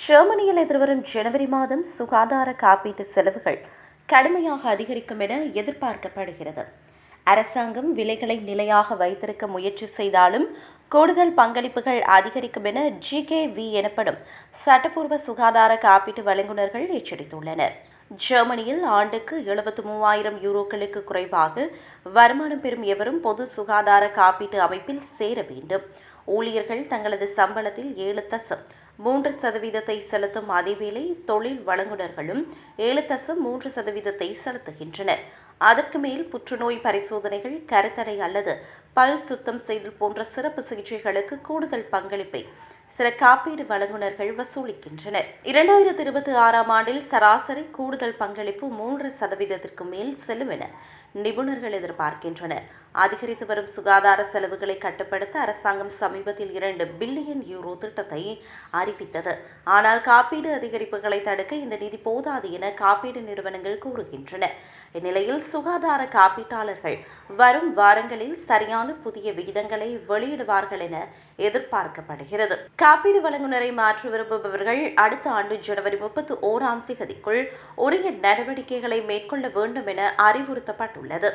ஜெர்மனியில் எதிர்வரும் ஜனவரி மாதம் சுகாதார காப்பீட்டு செலவுகள் கடுமையாக அதிகரிக்கும் என எதிர்பார்க்கப்படுகிறது. அரசாங்கம் விலைகளை நிலையாக வைத்திருக்க முயற்சி செய்தாலும் கூடுதல் பங்களிப்புகள் அதிகரிக்கும் என ஜிகேவி எனப்படும் சட்டப்பூர்வ சுகாதார காப்பீட்டு வழங்குநர்கள் எச்சரித்துள்ளனர். ஜெர்மனியில் ஆண்டுக்கு எழுபத்து மூவாயிரம் யூரோக்களுக்கு குறைவாக வருமானம் பெறும் எவரும் பொது சுகாதார காப்பீட்டு அமைப்பில் சேர வேண்டும். ஊழியர்கள் தங்களது சம்பளத்தில் ஏழு தசம் மூன்று சதவீதத்தை செலுத்தும் அதேவேளை தொழில் வழங்குநர்களும் ஏழு தசம் மூன்று சதவீதத்தை செலுத்துகின்றனர். அதற்கு மேல் புற்றுநோய் பரிசோதனைகள் கருத்தடை அல்லது பல் சுத்தம் செய்தல் போன்ற சிறப்பு சிகிச்சைகளுக்கு கூடுதல் பங்களிப்பை சில காப்பீடு வழங்குநர்கள் வசூலிக்கின்றனர். இரண்டாயிரத்தி இருபத்தி ஆறாம் ஆண்டில் சராசரி கூடுதல் பங்களிப்பு மூன்று சதவீதத்திற்கு மேல் செல்லும் என நிபுணர்கள் எதிர்பார்க்கின்றனர். அதிகரித்து வரும் சுகாதார செலவுகளை கட்டுப்படுத்த அரசாங்கம் சமீபத்தில் இரண்டு பில்லியன் யூரோ திட்டத்தை அறிவித்தது. ஆனால் காப்பீடு அதிகரிப்புகளை தடுக்க இந்த நிதி போதாது என காப்பீடு நிறுவனங்கள் கூறுகின்றன. இந்நிலையில் சுகாதார காப்பீட்டாளர்கள் வரும் வாரங்களில் சரியான புதிய விகிதங்களை வெளியிடுவார்கள் என எதிர்பார்க்கப்படுகிறது. காப்பீடு வழங்குநரை மாற்ற விரும்புபவர்கள் அடுத்த ஆண்டு ஜனவரி முப்பத்தி ஓராம் தேதிக்குள் உரிய நடவடிக்கைகளை மேற்கொள்ள வேண்டும் என அறிவுறுத்தப்பட்டுள்ளது. 来的